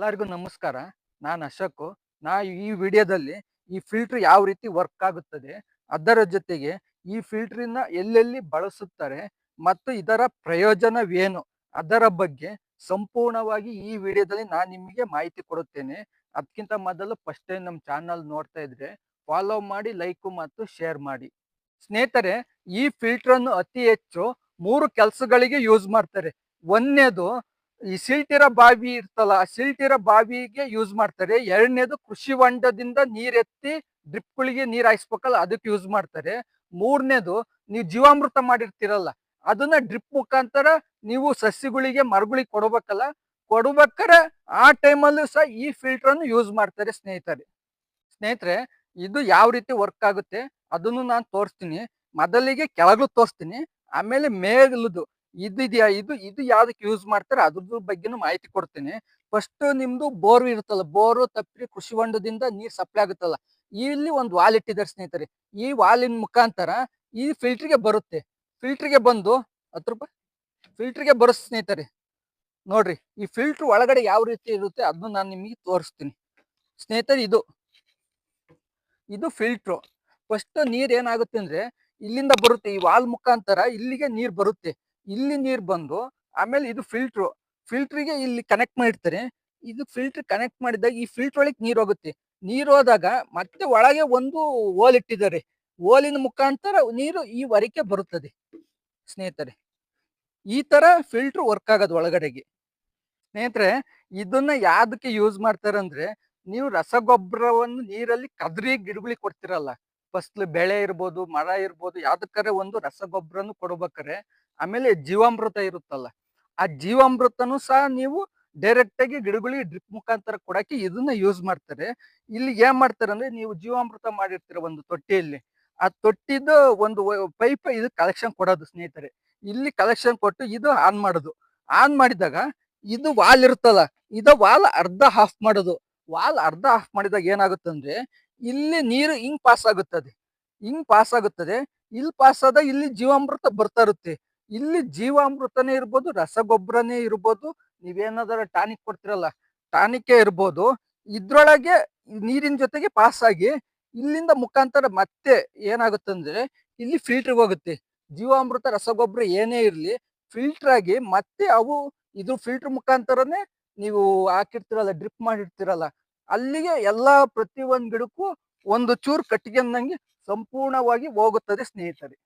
ಎಲ್ಲರಿಗೂ ನಮಸ್ಕಾರ. ನಾನು ಅಶೋಕ್. ನಾ ಈ ವಿಡಿಯೋದಲ್ಲಿ ಈ ಫಿಲ್ಟರ್ ಯಾವ ರೀತಿ ವರ್ಕ್ ಆಗುತ್ತದೆ, ಅದರ ಜೊತೆಗೆ ಈ ಫಿಲ್ಟ್ರಿನ ಎಲ್ಲೆಲ್ಲಿ ಬಳಸುತ್ತಾರೆ ಮತ್ತು ಇದರ ಪ್ರಯೋಜನವೇನು ಅದರ ಬಗ್ಗೆ ಸಂಪೂರ್ಣವಾಗಿ ಈ ವಿಡಿಯೋದಲ್ಲಿ ನಾನು ನಿಮಗೆ ಮಾಹಿತಿ ಕೊಡುತ್ತೇನೆ. ಅದಕ್ಕಿಂತ ಮೊದಲು ಫಸ್ಟ್ ಟೈಮ್ ನಮ್ಮ ಚಾನಲ್ ನೋಡ್ತಾ ಇದ್ರೆ ಫಾಲೋ ಮಾಡಿ ಲೈಕ್ ಮತ್ತು ಶೇರ್ ಮಾಡಿ. ಸ್ನೇಹಿತರೆ, ಈ ಫಿಲ್ಟರ್ ಅನ್ನು ಅತಿ ಹೆಚ್ಚು ಮೂರು ಕೆಲಸಗಳಿಗೆ ಯೂಸ್ ಮಾಡ್ತಾರೆ. ಒಂದನೇದು ಈ ಸಿಲ್ಟಿರ ಬಾವಿ ಇರ್ತಲ್ಲ, ಆ ಸಿಲ್ಟಿರೋ ಬಾವಿಗೆ ಯೂಸ್ ಮಾಡ್ತಾರೆ. ಎರಡನೇದು ಕೃಷಿ ಹೊಂಡದಿಂದ ನೀರೆತ್ತಿ ಡ್ರಿಪ್ಗಳಿಗೆ ನೀರ್ ಹಾಯಿಸ್ಬೇಕಲ್ಲ, ಅದಕ್ಕೆ ಯೂಸ್ ಮಾಡ್ತಾರೆ. ಮೂರನೇದು ನೀವು ಜೀವಾಮೃತ ಮಾಡಿರ್ತೀರಲ್ಲ, ಅದನ್ನ ಡ್ರಿಪ್ ಮುಖಾಂತರ ನೀವು ಸಸ್ಯಗಳಿಗೆ ಮರಗಳಿಗೆ ಕೊಡ್ಬೇಕಲ್ಲ ಕೊಡ್ಬೇಕಾರೆ ಆ ಟೈಮಲ್ಲೂ ಸಹ ಈ ಫಿಲ್ಟರ್ ಯೂಸ್ ಮಾಡ್ತಾರೆ ಸ್ನೇಹಿತರೆ. ಸ್ನೇಹಿತರೆ, ಇದು ಯಾವ ರೀತಿ ವರ್ಕ್ ಆಗುತ್ತೆ, ಅದನ್ನು ನಾನು ತೋರಿಸ್ತೀನಿ. ಮೊದಲಿಗೆ ಕೆಳಗೂ ತೋರಿಸ್ತೀನಿ, ಆಮೇಲೆ ಮೇಲದು. ಇದಿದೆಯಾ ಇದು ಇದು ಯಾವ್ದಕ್ಕೆ ಯೂಸ್ ಮಾಡ್ತಾರೆ? ಅದ್ರದ್ದು ಬಗ್ಗೆನೂ ಮಾಹಿತಿ ಕೊಡ್ತೀನಿ. ಫಸ್ಟ್ ನಿಮ್ದು ಬೋರ್ ಇರುತ್ತಲ್ಲ, ಬೋರು ತಪ್ಪಿ ಕೃಷಿ ಹೊಂಡದಿಂದ ನೀರ್ ಸಪ್ಲೈ ಆಗುತ್ತಲ್ಲ. ಇಲ್ಲಿ ಒಂದು ವಾಲ್ ಇಟ್ಟಿದ್ದಾರೆ ಸ್ನೇಹಿತರೆ. ಈ ವಾಲಿನ ಮುಖಾಂತರ ಈ ಫಿಲ್ಟರ್ಗೆ ಬರುತ್ತೆ. ಫಿಲ್ಟರ್ಗೆ ಬಂದು, ಹತ್ತು ರೂಪಾಯಿ ಫಿಲ್ಟರ್ಗೆ ಬರುತ್ತೆ ಸ್ನೇಹಿತರೆ. ನೋಡ್ರಿ, ಈ ಫಿಲ್ಟರ್ ಒಳಗಡೆ ಯಾವ ರೀತಿ ಇರುತ್ತೆ ಅದನ್ನು ನಾನು ನಿಮಗೆ ತೋರಿಸ್ತೀನಿ. ಸ್ನೇಹಿತರೆ, ಇದು ಇದು ಫಿಲ್ಟ್ರು ಫಸ್ಟ್ ನೀರ್ ಏನಾಗುತ್ತೆ ಅಂದ್ರೆ, ಇಲ್ಲಿಂದ ಬರುತ್ತೆ. ಈ ವಾಲ್ ಮುಖಾಂತರ ಇಲ್ಲಿಗೆ ನೀರ್ ಬರುತ್ತೆ. ಇಲ್ಲಿ ನೀರ್ ಬಂದು, ಆಮೇಲೆ ಇದು ಫಿಲ್ಟ್ರು ಫಿಲ್ಟ್ರಿಗೆ ಇಲ್ಲಿ ಕನೆಕ್ಟ್ ಮಾಡಿರ್ತಾರೆ. ಇದು ಫಿಲ್ಟರ್ ಕನೆಕ್ಟ್ ಮಾಡಿದಾಗ ಈ ಫಿಲ್ಟರ್ ಒಳಗೆ ನೀರು ಹೋಗುತ್ತೆ. ನೀರ್ ಹೋದಾಗ ಮತ್ತೆ ಒಳಗೆ ಒಂದು ಓಲ್ ಇಟ್ಟಿದ್ದಾರೆ. ಓಲಿನ ಮುಖಾಂತರ ನೀರು ಈ ವರೆಗೆ ಬರುತ್ತದೆ, ಸ್ನೇಹಿತರೆ. ಈ ತರ ಫಿಲ್ಟರ್ ವರ್ಕ್ ಆಗೋದು ಒಳಗಡೆಗೆ. ಸ್ನೇಹಿತರೆ, ಇದನ್ನ ಯಾವ್ದಕ್ಕೆ ಯೂಸ್ ಮಾಡ್ತಾರೆ ಅಂದ್ರೆ, ನೀವು ರಸಗೊಬ್ಬರವನ್ನು ನೀರಲ್ಲಿ ಕದ್ರಿ ಗಿಡಗಳಿಗೆ ಕೊಡ್ತಿರಲ್ಲ. ಫಸ್ಟ್ ಬೆಳೆ ಇರ್ಬೋದು, ಮರ ಇರ್ಬೋದು, ಯಾವ್ದಕ್ಕಾರೆ ಒಂದು ರಸಗೊಬ್ಬರನು ಕೊಡ್ಬೇಕಾರೆ ಆಮೇಲೆ ಜೀವಾಮೃತ ಇರುತ್ತಲ್ಲ, ಆ ಜೀವಾಮೃತನು ಸಹ ನೀವು ಡೈರೆಕ್ಟ್ ಆಗಿ ಗಿಡಗಳಿಗೆ ಡ್ರಿಪ್ ಮುಖಾಂತರ ಕೊಡಕ್ಕೆ ಇದನ್ನ ಯೂಸ್ ಮಾಡ್ತಾರೆ. ಇಲ್ಲಿ ಏನ್ ಮಾಡ್ತಾರೆ ಅಂದ್ರೆ ನೀವು ಜೀವಾಮೃತ ಮಾಡಿರ್ತೀರ ಒಂದು ತೊಟ್ಟಿಯಲ್ಲಿ, ಆ ತೊಟ್ಟಿದ ಒಂದು ಪೈಪ್ ಇದು ಕಲೆಕ್ಷನ್ ಕೊಡೋದು ಸ್ನೇಹಿತರೆ. ಇಲ್ಲಿ ಕಲೆಕ್ಷನ್ ಕೊಟ್ಟು ಇದು ಆನ್ ಮಾಡೋದು. ಆನ್ ಮಾಡಿದಾಗ ಇದು ವಾಲ್ ಇರುತ್ತಲ್ಲ, ಇದು ವಾಲ್ ಅರ್ಧ ಹಾಫ್ ಮಾಡೋದು. ವಾಲ್ ಅರ್ಧ ಹಾಫ್ ಮಾಡಿದಾಗ ಏನಾಗುತ್ತಂದ್ರೆ ಇಲ್ಲಿ ನೀರು ಹಿಂಗ್ ಪಾಸ್ ಆಗುತ್ತದೆ. ಹಿಂಗ್ ಪಾಸ್ ಆಗುತ್ತದೆ. ಇಲ್ಲಿ ಪಾಸ್ ಆದಾಗ ಇಲ್ಲಿ ಜೀವಾಮೃತ ಬರ್ತಾ ಇರುತ್ತೆ. ಇಲ್ಲಿ ಜೀವಾಮೃತನೇ ಇರ್ಬೋದು, ರಸಗೊಬ್ಬರನೇ ಇರ್ಬೋದು, ನೀವೇನಾದ್ರೂ ಟಾನಿಕ್ ಕೊಡ್ತಿರಲ್ಲ, ಟಾನಿಕೇ ಇರ್ಬೋದು. ಇದ್ರೊಳಗೆ ನೀರಿನ ಜೊತೆಗೆ ಪಾಸ್ ಆಗಿ ಇಲ್ಲಿಂದ ಮುಖಾಂತರ ಮತ್ತೆ ಏನಾಗುತ್ತಂದ್ರೆ ಇಲ್ಲಿ ಫಿಲ್ಟರ್ ಹೋಗುತ್ತೆ. ಜೀವಾಮೃತ, ರಸಗೊಬ್ಬರ ಏನೇ ಇರಲಿ ಫಿಲ್ಟರ್ ಆಗಿ ಮತ್ತೆ ಅವು ಇದು ಫಿಲ್ಟರ್ ಮುಖಾಂತರನೇ ನೀವು ಹಾಕಿರ್ತಿರಲ್ಲ ಡ್ರಿಪ್ ಮಾಡಿರ್ತಿರಲ್ಲ, ಅಲ್ಲಿಗೆ ಎಲ್ಲಾ ಪ್ರತಿ ಒಂದ್ ಗಿಡಕ್ಕೂ ಒಂದು ಚೂರು ಕಟ್ಟಿಗೆಂದಂಗೆ ಸಂಪೂರ್ಣವಾಗಿ ಹೋಗುತ್ತದೆ ಸ್ನೇಹಿತರೆ.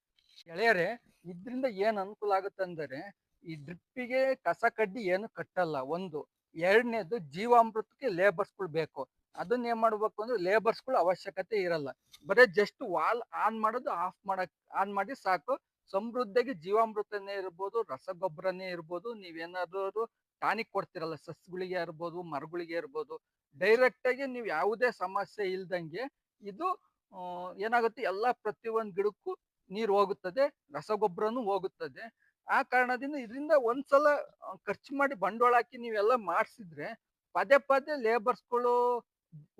ಗೆಳೆಯರೆ, ಇದ್ರಿಂದ ಏನ್ ಅನುಕೂಲ ಆಗುತ್ತೆ ಅಂದರೆ ಈ ಡ್ರಿಪ್ಪಿಗೆ ಕಸ ಕಡ್ಡಿ ಏನು ಕಟ್ಟಲ್ಲ. ಒಂದು, ಎರಡನೇದು ಜೀವಾಮೃತಕ್ಕೆ ಲೇಬರ್ಸ್ಗಳು ಬೇಕು. ಅದನ್ನ ಏನ್ ಮಾಡ್ಬೇಕು ಅಂದ್ರೆ ಲೇಬರ್ಸ್ಗಳು ಅವಶ್ಯಕತೆ ಇರಲ್ಲ. ಬರೀ ಜಸ್ಟ್ ವಾಲ್ ಆನ್ ಮಾಡೋದು ಆಫ್ ಮಾಡಕ್ ಆನ್ ಮಾಡಿ ಸಾಕು. ಸಮೃದ್ಧಿಗೆ ಜೀವಾಮೃತನೇ ಇರ್ಬೋದು, ರಸಗೊಬ್ಬರನೇ ಇರ್ಬೋದು, ನೀವೇನಾದ್ರು ಟಾನಿಕ್ ಕೊಡ್ತಿರಲ್ಲ ಸಸ್ಯಗಳಿಗೆ ಇರ್ಬೋದು, ಮರಗಳಿಗೆ ಇರ್ಬೋದು ಡೈರೆಕ್ಟ್ ಆಗಿ ನೀವು ಯಾವುದೇ ಸಮಸ್ಯೆ ಇಲ್ದಂಗೆ ಇದು ಏನಾಗುತ್ತೆ? ಎಲ್ಲಾ ಪ್ರತಿಯೊಂದು ಗಿಡಕ್ಕೂ ನೀರು ಹೋಗುತ್ತದೆ, ರಸಗೊಬ್ಬರನು ಹೋಗುತ್ತದೆ. ಆ ಕಾರಣದಿಂದ ಇದರಿಂದ ಒಂದ್ಸಲ ಖರ್ಚು ಮಾಡಿ ಬಂಡವಾಳ ಹಾಕಿ ನೀವೆಲ್ಲ ಮಾಡಿಸಿದ್ರೆ ಪದೇ ಪದೇ ಲೇಬರ್ಸ್ಗಳು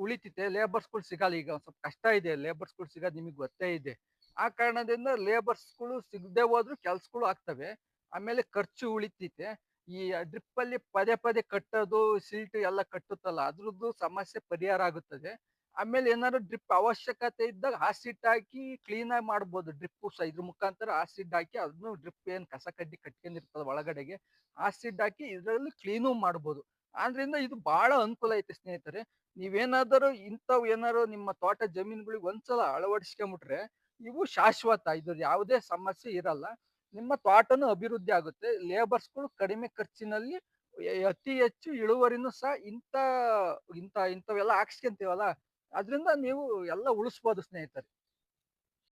ಉಳಿತೈತೆ ಲೇಬರ್ಸ್ಗಳು ಸಿಗಲ್ಲ. ಈಗ ಸ್ವಲ್ಪ ಕಷ್ಟ ಇದೆ. ಲೇಬರ್ಸ್ಗಳು ಸಿಗೋದು ನಿಮಗೆ ಗೊತ್ತೇ ಇದೆ. ಆ ಕಾರಣದಿಂದ ಲೇಬರ್ಸ್ಗಳು ಸಿಗದೆ ಹೋದ್ರು ಕೆಲ್ಸಗಳು ಆಗ್ತವೆ. ಆಮೇಲೆ ಖರ್ಚು ಉಳಿತೈತೆ ಈ ಡ್ರಿಪ್ ಅಲ್ಲಿ ಪದೇ ಪದೇ ಕಟ್ಟೋದು ಸಿಲ್ಟ್ ಎಲ್ಲ ಕಟ್ಟುತ್ತಲ್ಲ, ಅದ್ರದ್ದು ಸಮಸ್ಯೆ ಪರಿಹಾರ ಆಗುತ್ತದೆ. ಆಮೇಲೆ ಏನಾದ್ರು ಡ್ರಿಪ್ ಅವಶ್ಯಕತೆ ಇದ್ದಾಗ ಆಸಿಡ್ ಹಾಕಿ ಕ್ಲೀನ್ ಆಗಿ ಮಾಡ್ಬೋದು. ಡ್ರಿಪ್ ಸಹ ಇದ್ರ ಮುಖಾಂತರ ಆಸಿಡ್ ಹಾಕಿ ಅದನ್ನು ಡ್ರಿಪ್ ಏನ್ ಕಸ ಕಡ್ಡಿ ಕಟ್ಕೊಂಡಿರ್ತದೆ ಒಳಗಡೆಗೆ ಆಸಿಡ್ ಹಾಕಿ ಇದರಲ್ಲಿ ಕ್ಲೀನು ಮಾಡ್ಬೋದು. ಆದ್ರಿಂದ ಇದು ಬಹಳ ಅನುಕೂಲ ಐತೆ ಸ್ನೇಹಿತರೆ. ನೀವೇನಾದರೂ ಇಂಥವು ಏನಾರು ನಿಮ್ಮ ತೋಟ ಜಮೀನುಗಳಿಗೆ ಒಂದ್ಸಲ ಅಳವಡಿಸ್ಕೊಂಬಿಟ್ರೆ ಇವು ಶಾಶ್ವತ. ಇದ್ರ ಯಾವುದೇ ಸಮಸ್ಯೆ ಇರಲ್ಲ. ನಿಮ್ಮ ತೋಟನು ಅಭಿವೃದ್ಧಿ ಆಗುತ್ತೆ. ಲೇಬರ್ಸ್ಗಳು ಕಡಿಮೆ ಖರ್ಚಿನಲ್ಲಿ ಅತಿ ಹೆಚ್ಚು ಇಳುವರಿನೂ ಸಹ ಇಂಥ ಇಂಥ, ಇಂಥವೆಲ್ಲ ಹಾಕ್ಸ್ಕೊಂತೀವಲ್ಲ. ಅದರಿಂದ ನೀವು ಎಲ್ಲ ಉಳಿಸ್ಬೋದು ಸ್ನೇಹಿತರೆ.